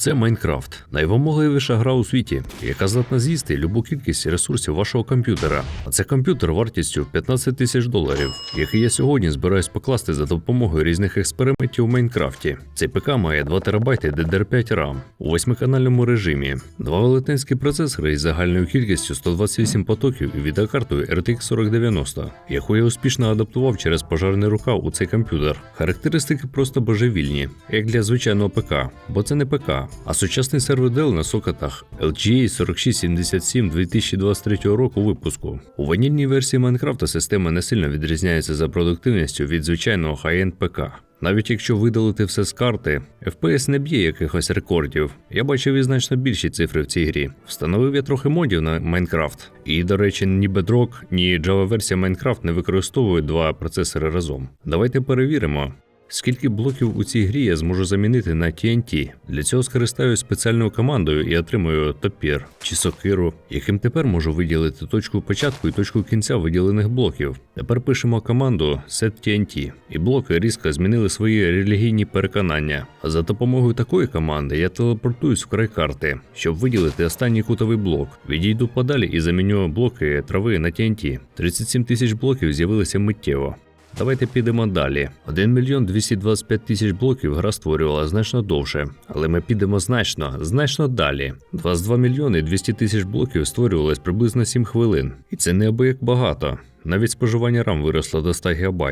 Це Майнкрафт, найвимогливіша гра у світі, яка здатна з'їсти любу кількість ресурсів вашого комп'ютера. А це комп'ютер вартістю 15 тисяч доларів, який я сьогодні збираюсь покласти за допомогою різних експериментів у Майнкрафті. Цей ПК має 2 ТБ DDR5 RAM у восьмиканальному режимі, два велетенські процесори із загальною кількістю 128 потоків і відеокартою RTX 4090, яку я успішно адаптував через пожарний рукав у цей комп'ютер. Характеристики просто божевільні, як для звичайного ПК, бо це не ПК, а сучасний Dell на сокатах LGA 4677 2023 року випуску. У ванільній версії Майнкрафта система не сильно відрізняється за продуктивністю від звичайного high-end ПК. Навіть якщо видалити все з карти, FPS не б'є якихось рекордів. Я бачив і значно більші цифри в цій грі. Встановив я трохи модів на Майнкрафт. І, до речі, ні Bedrock, ні Java версія Майнкрафт не використовують два процесори разом. Давайте перевіримо. Скільки блоків у цій грі я зможу замінити на TNT? Для цього скористаюсь спеціальною командою і отримую топір чи сокиру, яким тепер можу виділити точку початку і точку кінця виділених блоків. Тепер пишемо команду setTNT, і блоки різко змінили свої релігійні переконання. А за допомогою такої команди я телепортуюсь в край карти, щоб виділити останній кутовий блок. Відійду подалі і заміню блоки трави на TNT. 37 тисяч блоків з'явилися миттєво. Давайте підемо далі. 1 мільйон 225 тисяч блоків гра створювала значно довше, але ми підемо значно, значно далі. 22 мільйони 200 тисяч блоків створювалось приблизно 7 хвилин, і це неабияк багато. Навіть споживання RAM виросло до 100 ГБ.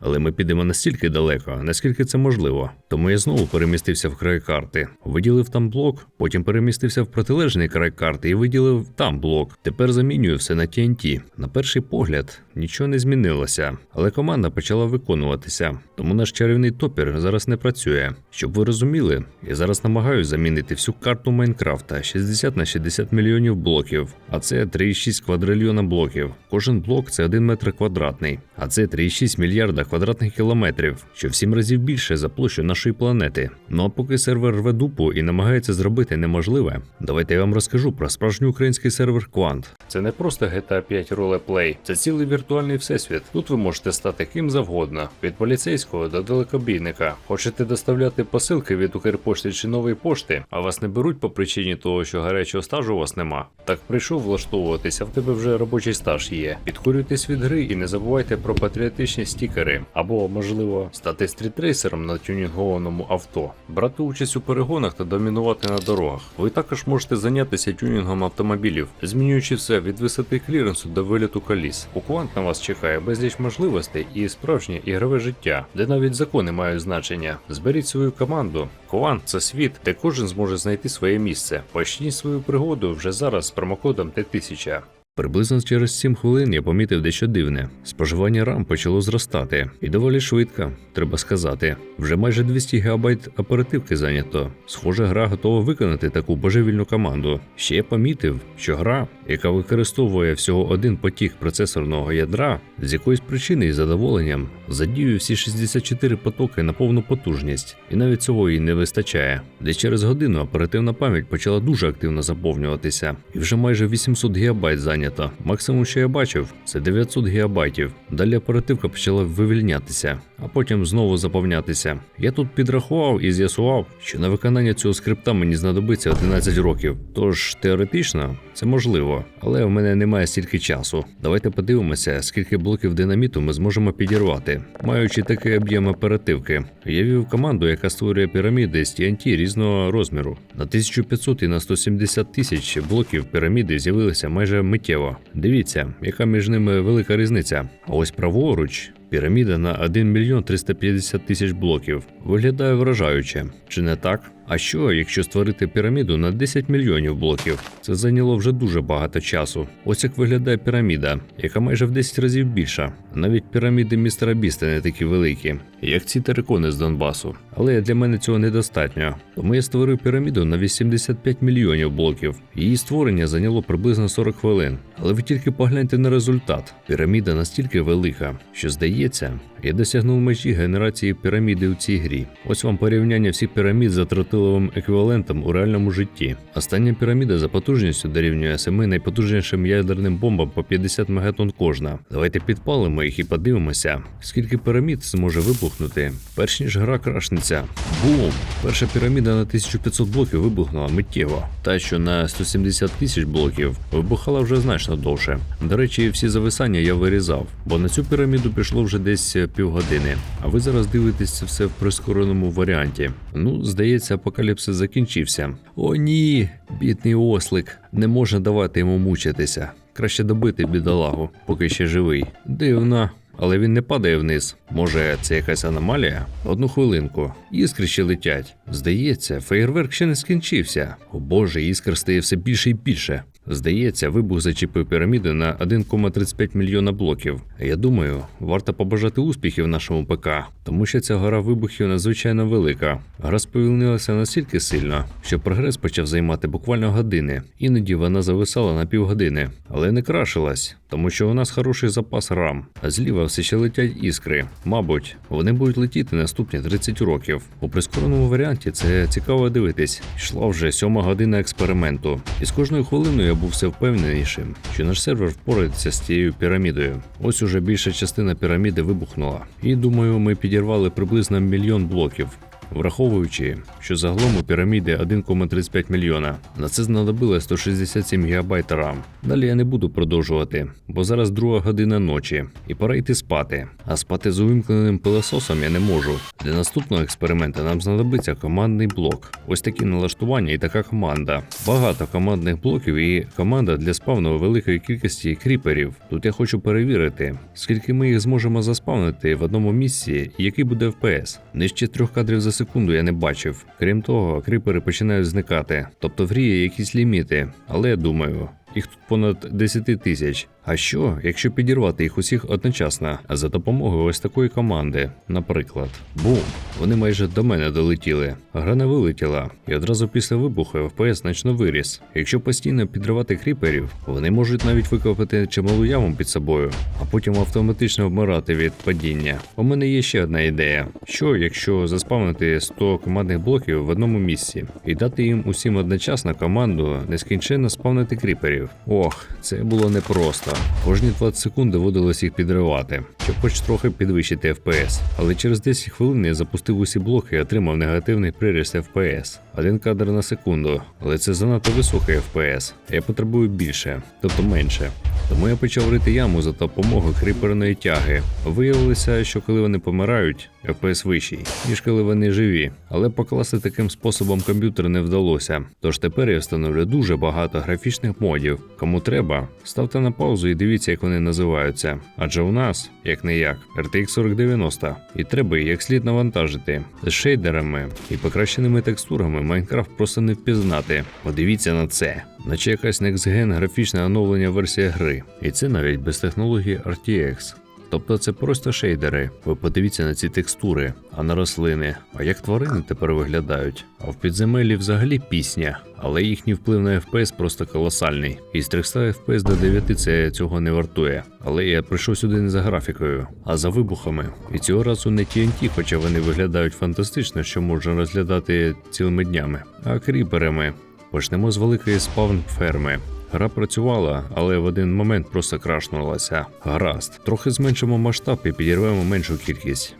Але ми підемо настільки далеко, наскільки це можливо. Тому я знову перемістився в край карти, виділив там блок, потім перемістився в протилежний край карти і виділив там блок. Тепер замінюю все на TNT. На перший погляд нічого не змінилося, але команда почала виконуватися. Тому наш чарівний топір зараз не працює. Щоб ви розуміли, я зараз намагаюся замінити всю карту Майнкрафта 60 на 60 мільйонів блоків, а це 3,6 квадрильйона блоків. Кожен блок це 1 метр квадратний, а це 3,6 мільярда квадратних кілометрів, що в 7 разів більше за площу нашої планети. Ну а поки сервер рве дупу і намагається зробити неможливе, давайте я вам розкажу про справжній український сервер Quant. Це не просто GTA 5 ролеплей, це цілий віртуальний всесвіт. Тут ви можете стати ким завгодно, від поліцейського до далекобійника. Хочете доставляти посилки від Укрпошти чи нової пошти, а вас не беруть по причині того, що гарячого стажу у вас нема. Так прийшов влаштовуватися, в тебе вже робочий стаж є. Підкурюйтесь від гри і не забувайте про патріотичні стікери, або можливо стати стрітрейсером на тюнінгованому авто, брати участь у перегонах та домінувати на дорогах. Ви також можете зайнятися тюнінгом автомобілів, змінюючи все від висоти кліренсу до виліту коліс. У квант на вас чекає безліч можливостей і справжнє ігрове життя, де навіть закони мають значення. Зберіть свою команду. Квант це світ, де кожен зможе знайти своє місце. Почніть свою пригоду вже зараз з промокодом Т1000. Приблизно через 7 хвилин я помітив дещо дивне. Споживання RAM почало зростати, і доволі швидко, треба сказати. Вже майже 200 ГБ оперативки зайнято. Схоже, гра готова виконати таку божевільну команду. Ще я помітив, що гра, яка використовує всього один потік процесорного ядра, з якоїсь причини і задоволенням задіює всі 64 потоки на повну потужність, і навіть цього їй не вистачає. Десь через годину оперативна пам'ять почала дуже активно заповнюватися, і вже майже 800 ГБ зайнято. Максимум, що я бачив, це 900 ГБ. Далі оперативка почала вивільнятися, а потім знову заповнятися. Я тут підрахував і з'ясував, що на виконання цього скрипта мені знадобиться 11 років. Тож теоретично це можливо, але в мене немає стільки часу. Давайте подивимося, скільки блоків динаміту ми зможемо підірвати, маючи такий об'єм оперативки. Я вів команду, яка створює піраміди з TNT різного розміру. На 1500 і на 170 тисяч блоків піраміди з'явилися майже миттєво. Дивіться, яка між ними велика різниця. А ось праворуч. Піраміда на 1 мільйон 350 тисяч блоків виглядає вражаюче, чи не так? А що, якщо створити піраміду на 10 мільйонів блоків? Це зайняло вже дуже багато часу. Ось як виглядає піраміда, яка майже в 10 разів більша. Навіть піраміди містера Біста не такі великі, як ці терикони з Донбасу. Але для мене цього недостатньо. Тому я створив піраміду на 85 мільйонів блоків. Її створення зайняло приблизно 40 хвилин. Але ви тільки погляньте на результат. Піраміда настільки велика, що здається. Здається, я досягнув межі генерації піраміди у цій грі. Ось вам порівняння всіх пірамід за тротиловим еквівалентом у реальному житті. Остання піраміда за потужністю дорівнює семи найпотужнішим ядерним бомбам по 50 мегатонн кожна. Давайте підпалимо їх і подивимося, скільки пірамід зможе вибухнути, перш ніж гра крашнеться. Бум! Перша піраміда на 1500 блоків вибухнула миттєво. Та, що на 170 тисяч блоків, вибухала вже значно довше. До речі, всі зависання я вирізав, бо на цю піраміду пішло вже десь е, півгодини. А ви зараз дивитесь це все в прискореному варіанті. Ну, здається, апокаліпсис закінчився. О, ні, бідний ослик, не можна давати йому мучитися. Краще добити бідолагу, поки ще живий. Дивно. Але він не падає вниз. Може, це якась аномалія? Одну хвилинку. Іскри ще летять. Здається, феєрверк ще не скінчився. О боже, іскр стає все більше і більше. Здається, вибух зачепив піраміди на 1,35 мільйона блоків. Я думаю, варто побажати успіхів нашому ПК, тому що ця гора вибухів надзвичайно велика. Гра сповільнилася настільки сильно, що прогрес почав займати буквально години. Іноді вона зависала на півгодини, але не крашилась, тому що у нас хороший запас рам. Зліва все ще летять іскри. Мабуть, вони будуть летіти наступні 30 років. У прискореному варіанті це цікаво дивитись. Йшла вже сьома година експерименту, і з кожною хвилиною я був все впевненішим, що наш сервер впорається з цією пірамідою. Ось уже більша частина піраміди вибухнула. І думаю, ми підірвали приблизно мільйон блоків. Враховуючи, що загалом у піраміди 1,35 мільйона, на це знадобилось 167 ГБ RAM. Далі я не буду продовжувати, бо зараз друга година ночі, і пора йти спати. А спати з увімкненим пилососом я не можу. Для наступного експерименту нам знадобиться командний блок. Ось такі налаштування і така команда. Багато командних блоків і команда для спавну великої кількості кріперів. Тут я хочу перевірити, скільки ми їх зможемо заспавнити в одному місці, і який буде FPS. Нижче трьох кадрів за секунду я не бачив. Крім того, кріпери починають зникати, тобто в грі є якісь ліміти, але я думаю. Їх тут понад 10 тисяч. А що, якщо підірвати їх усіх одночасно, за допомогою ось такої команди, наприклад, бум, вони майже до мене долетіли. Гра не вилетіла, і одразу після вибуху FPS значно виріс. Якщо постійно підривати кріперів, вони можуть навіть викопати чималу яму під собою, а потім автоматично вмирати від падіння. У мене є ще одна ідея: що якщо заспавнити 100 командних блоків в одному місці і дати їм усім одночасно команду нескінченно спавнити кріперів. Ох, це було непросто. Кожні 20 секунд доводилось їх підривати, щоб хоч трохи підвищити FPS. Але через 10 хвилин я запустив усі блоки і отримав негативний приріст FPS. Один кадр на секунду, але це занадто високий FPS. Я потребую більше, тобто менше. Тому я почав рити яму за допомогою кріперної тяги. Виявилося, що коли вони помирають, FPS вищий, ніж коли вони живі. Але покласти таким способом комп'ютер не вдалося. Тож тепер я встановлю дуже багато графічних модів. Кому треба, ставте на паузу і дивіться, як вони називаються. Адже у нас, як не як, RTX 4090, і треба як слід навантажити з шейдерами і покращеними текстурами Майнкрафт просто не впізнати. Подивіться на це. Наче якась next-gen графічне оновлення версія гри. І це навіть без технології RTX. Тобто це просто шейдери. Ви подивіться на ці текстури, а на рослини. А як тварини тепер виглядають? А в підземеллі взагалі пісня, але їхній вплив на FPS просто колосальний. Із 300 FPS до 9 це цього не вартує. Але я прийшов сюди не за графікою, а за вибухами. І цього разу не TNT, хоча вони виглядають фантастично, що можна розглядати цілими днями, а кріперами. Почнемо з великої спавн ферми. Гра працювала, але в один момент просто крашнулася. Гаразд, трохи зменшимо масштаб і підірвемо меншу кількість.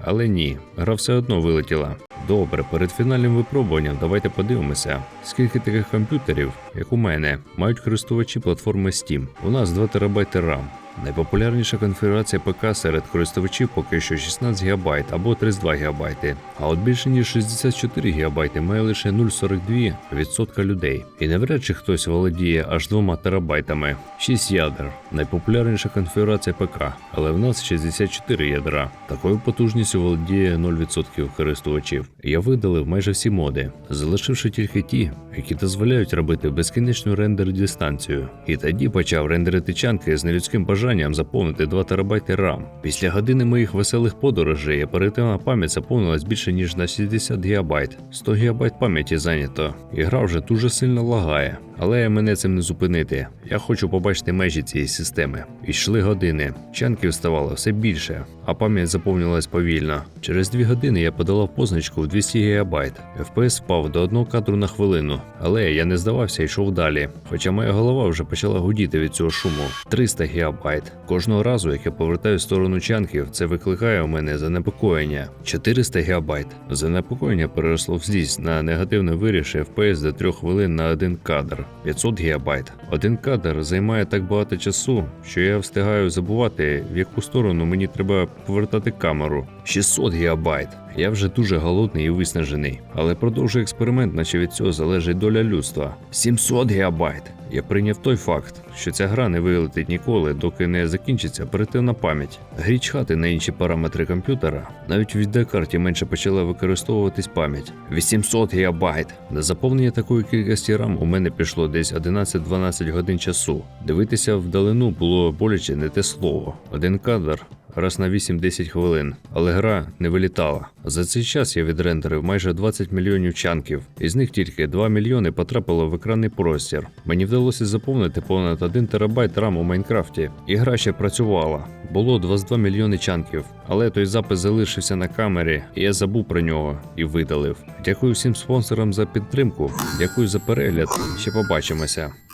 Але ні, гра все одно вилетіла. Добре, перед фінальним випробуванням давайте подивимося, скільки таких комп'ютерів, як у мене, мають користувачі платформи Steam. У нас 2 ТБ RAM. Найпопулярніша конфігурація ПК серед користувачів поки що 16 ГБ або 32 ГБ, а от більше ніж 64 ГБ має лише 0,42% людей. І навряд чи хтось володіє аж 2 терабайтами. 6 ядер. Найпопулярніша конфігурація ПК, але в нас 64 ядра. Такою потужністю володіє 0% користувачів. Я видалив майже всі моди, залишивши тільки ті, які дозволяють робити безкінечну рендер дистанцію. І тоді почав рендерити чанки з нелюдським бажанням бажанням заповнити 2 терабайти RAM. Після години моїх веселих подорожей оперативна пам'ять заповнилась більше ніж на 60 ГБ. 100 ГБ пам'яті зайнято. Ігра вже дуже сильно лагає. Але мене цим не зупинити. Я хочу побачити межі цієї системи. Ішли години. Чанків ставало все більше, а пам'ять заповнювалась повільно. Через дві години я подолав позначку в 200 ГБ. FPS впав до одного кадру на хвилину, але я не здавався і йшов далі. Хоча моя голова вже почала гудіти від цього шуму. 300 ГБ. Кожного разу, як я повертаю в сторону чанків, це викликає у мене занепокоєння. 400 ГБ. Занепокоєння переросло в злість на негативно вирішив FPS до 3 хвилин на один кадр. 500 ГБ. Один кадр займає так багато часу, що я встигаю забувати, в яку сторону мені треба повертати камеру. 600 ГБ. Я вже дуже голодний і виснажений, але продовжую експеримент, наче від цього залежить доля людства. 700 ГБ. Я прийняв той факт, що ця гра не вилетить ніколи, доки не закінчиться оперативна пам'ять. Грі чхати на інші параметри комп'ютера. Навіть в відеокарті менше почала використовуватись пам'ять. 800 ГБ. На заповнення такої кількості RAM у мене пішло десь 11-12 годин часу. Дивитися вдалину було боляче не те слово. Один кадр раз на 8-10 хвилин, але гра не вилітала. За цей час я відрендерив майже 20 мільйонів чанків, із них тільки 2 мільйони потрапило в екранний простір. Мені вдалося заповнити понад 1 терабайт RAM у Майнкрафті, і гра ще працювала. Було 22 мільйони чанків, але той запис залишився на камері, і я забув про нього і видалив. Дякую всім спонсорам за підтримку. Дякую за перегляд. Ще побачимося.